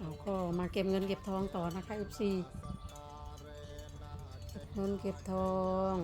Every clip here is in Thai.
เราก็มาเก็บเงินเก็บทองต่อนะคะ FC เก็บเงินเก็บทอง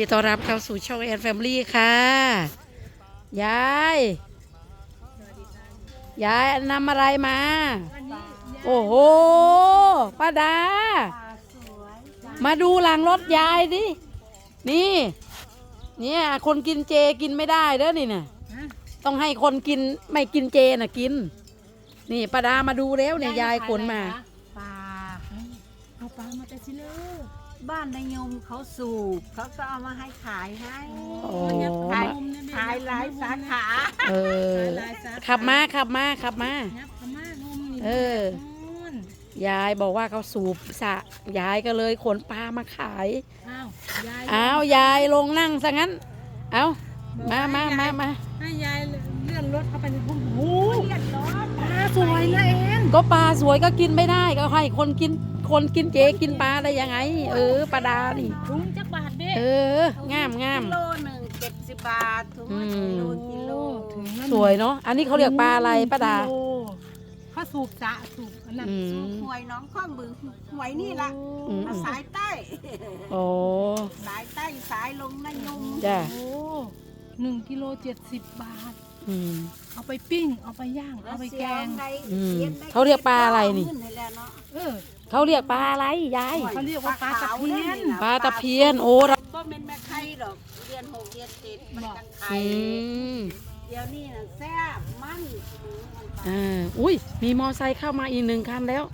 ดีต้อนรับเข้าสู่ช่องแอนแฟมิลี่ค่ะ ยาย ยายนำอะไรมา โอ้โหป้าดา มาดูหลังรถยายดิ นี่ เนี่ยคนกินเจกินไม่ได้เด้อนี่น่ะต้องให้คนกินไม่กินเจน่ะกิน นี่ป้าดามาดูแล้วเนี่ยยายขนมาปลาเอาปลามาแต่สิเลอ บ้านนายยมเขาสูบเขาก็เอามาให้ขายให้โอ้ขายขายหลายสาขาเออ ขับมาขับมาขับมา ยับขมางมนี่เออนู่นยายบอกว่าเขาสูบสระยายก็เลยขนปลามาขาย อ้าวยายอ้าวยายลงนั่งซะงั้น เอามามามามาให้ยายเลื่อนรถเข้าไปในพุ่มโอ้เรียบร้อยปลาสวยนะเอ็นก็ปลาสวยก็กินไม่ได้ก็ให้คนกิน คนกินเจกินปลาได้ยังไง เออปลาดานี่ถุงจักบาทเด้เอองามงามกิโลหนึ่งเจ็ดสิบบาทถุงละอืมกิโลกิโลถึงนั่นสวยเนาะอันนี้เขาเรียกปลาอะไรป้าดากิโลเขาสูบสระสูบอันนั้นอืสูมบหวยน้องข้องบึงหวยนี่ละอืมมาสายใต้ โอ้สายใต้สายลงนายยมจ้ะโอ้หนึ่งกิโลเจ็ดสิบบาท อืม เอาไปปิ้ง เอาไปย่าง เอาไปแกงอืมเขาเรียกปลาอะไรนี่ ขึ้ให้แล้วเนาะเออ เขาเรียกปลาอะไรยายเขาเรียกว่าปลาตะเพียนปลาตะเพียนโอ้เราก็เป็นแม่ไข่ดอกเรียนหกเรียนเจ็ดมันกันไข่อืมเดี๋ยวนี้นะแซ่บมันหือมันปลาอ่าอุ้ยมีมอไซค์เข้ามาอีกหนึ่งคันแล้ว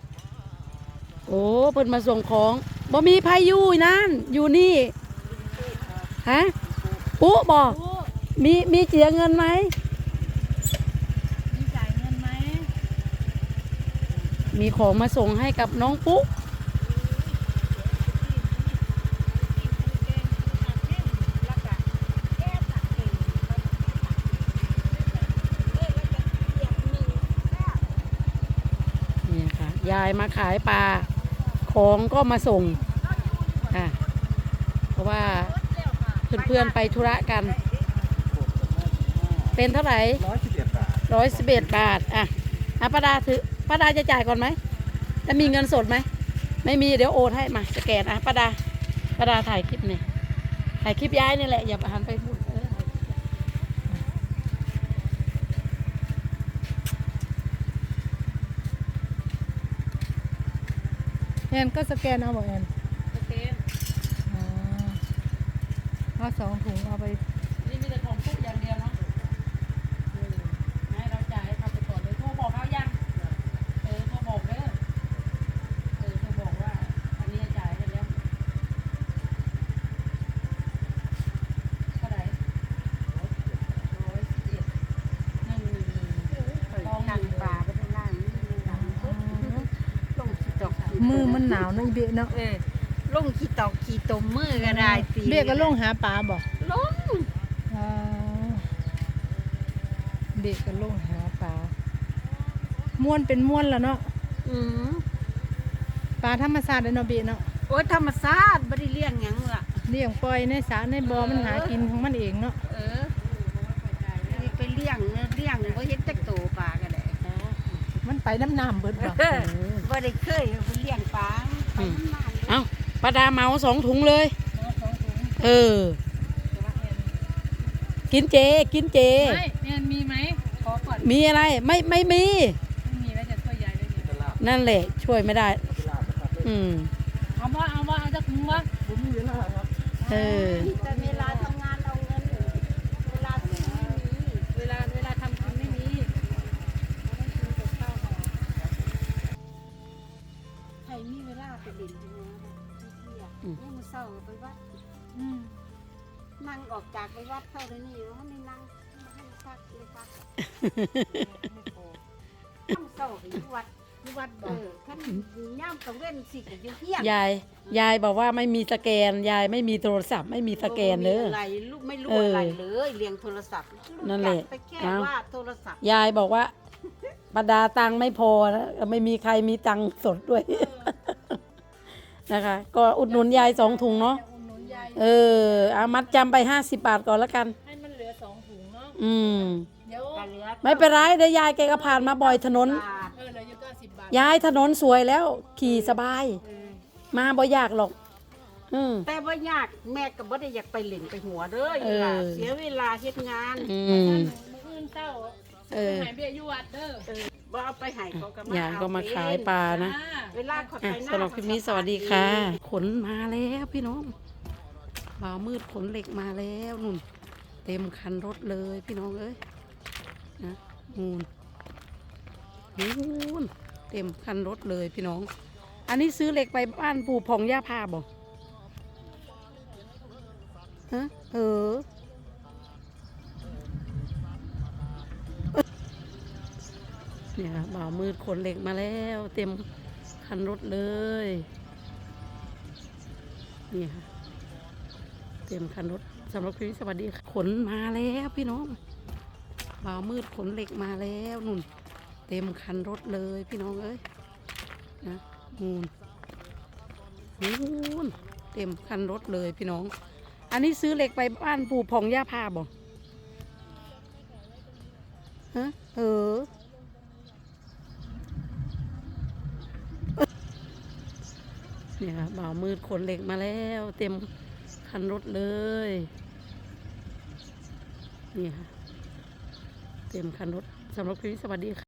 โอ้เพิ่นมาส่งของบ่มีพายุนั่นอยู่นี่ฮะปุ๊บอกโอ้มีมีเจียเงินไหมมีจ่ายเงินไหม มีของมาส่งให้กับน้องปุ๊เนี่ค่ะ ยายมาขายปลา ของก็มาส่ง ค่ะ เพราะว่าเพื่อนๆไปธุระกัน เป็นเท่าไหร่ร้อยสิบเอ็ดบาทร้อยสิบเอ็ดบาทอะอะป้าดาถือ ป้าดาจะจ่ายก่อนไหมแล้วมีเงินสดไหม ไม่มีเดี๋ยวโอนให้มาสแกนอะป้าดาป้าดาถ่ายคลิปนี่ถ่ายคลิปย้ายนี่แหละอย่าไปหันไปพูดเออแอนก็สแกนเอาบอกแอนสแกนอ๋อเอาสองถุงเอาไป นี่มีแต่ของปุ๊อย่างเดียวเนาะเออให้เราจ่ายให้เขาไปก่อนเลยโทรบอกเขายังเออโทรบอกเด้อเออโทรบอกว่า อันนี้จ่ายให้แล้ว มือมันหนาวเนาะอีเบะเนาะเออลงขี้ตอกขี้ตมมือก็ได้ตีเบะก็ลงหาปลาบ่ลงอ่าเบะก็ลงหาปลาม่วนเป็นม่วนแล้วเนาะอืมปลาธรรมชาติเลยเนาะเบะเนาะโอ้ยธรรมชาติบ่ได้เลี้ยงหยังล่ะเลี้ยงปล่อยในสระในบ่อมันหากินของมันเองเนาะเออไปเลี้ยงเลี้ยงบ่เห็นจักโตปลาก็ได้ มันไปน้ำน้ำเบิดบ่เออบ่ได้เคยไปเลี้ยงปลาไปนานๆเอ้าป้าดาเหมาสองถุงเลย เออ กินเจ กินเจ ไม่แมนมีไหมขอก่อนมีอะไร ไม่ไม่มี ไม่มีแล้วจะช่วยยายได้ไงนั่นแหละ ช่วยไม่ได้ อืมเอาบ่เอาบ่เอาจักถุงบ่เออแต่เวลาทำงากไปวัดเข้าในนี่ว่าไม่นั่งให้พักเลยพักน้ำเศร้าไปอยู่วัดที่วัดเอบ่อขั้นย่ามกังเว้นสิกับเฮียนยายยายบอกว่าไม่มีสแกน ยายไม่มีโทรศัพท์ไม่มีสแกนเด้ออะไรลูกไม่รู้เออออะไรเลยเรียงโทรศัพท์นั่นแหละไปแค่เอ้าว่าโทรศัพท์ยายบอกว่าปดาตังค์ไม่พอนะไม่มีใครมีตังค์สดด้วยนะคะ ก็อุดหนุนยายสองถุงเนาะอุดหนุนยาย เออเอามัดจำไปห้าสิบบาทก่อนแล้วกัน ให้มันเหลือสองถุงเนาะอืม เดี๋ยวกันเหลือไม่เป็นไรเดี๋ยวยายแกก็ผ่านมาบ่อยถนน บาทเออเหลืออยู่เก้าสิบบาทยายถนนสวยแล้ว ขี่สบาย เออมาบ่ยากหรอก อืม แต่ว่ายากแม่ก็บ่ได้อยากไปเล่นไปหัวเด้อเออเวลาเสียเวลาเฮ็ดงานอืม มื้ออื่นเช้าเออ ไปหาเบี้ยอยู่วัดเด้อเออบ่เอาไปให้เขาก็มายายก็มาขายปลานะอ่าเวลาเขาอะไปหน้า สำหรับคลิปนี้สวัสดีค่ะ ขนมาแล้วพี่น้อง บ่าวมืดขนเหล็กมาแล้วนุ่น เต็มคันรถเลยพี่น้องเอ้ยนะนูนนูนเต็มคันรถเลยพี่น้อง อันนี้ซื้อเหล็กไปบ้านปู่พองย่าพาบอกฮะเออเนี่ยค่ะบ่าวมืดขนเหล็กมาแล้ว เต็มคันรถเลย นี่ค่ะ เต็มคันรถสำหรับคลิปนี้สวัสดีขนมาแล้วพี่น้องบ่าวมืดขนเหล็กมาแล้วนุ่น เต็มคันรถเลยพี่น้องเอ้ยนะนูนนูนเต็มคันรถเลยพี่น้อง อันนี้ซื้อเหล็กไปบ้านปู่พองย่าพาบอกฮะเออเนี่ยค่ะบ่าวมืดขนเหล็กมาแล้ว เต็ม คันรถเลย นี่ค่ะ เต็มคันรถสำหรับคลิปนี้สวัสดีค่ะ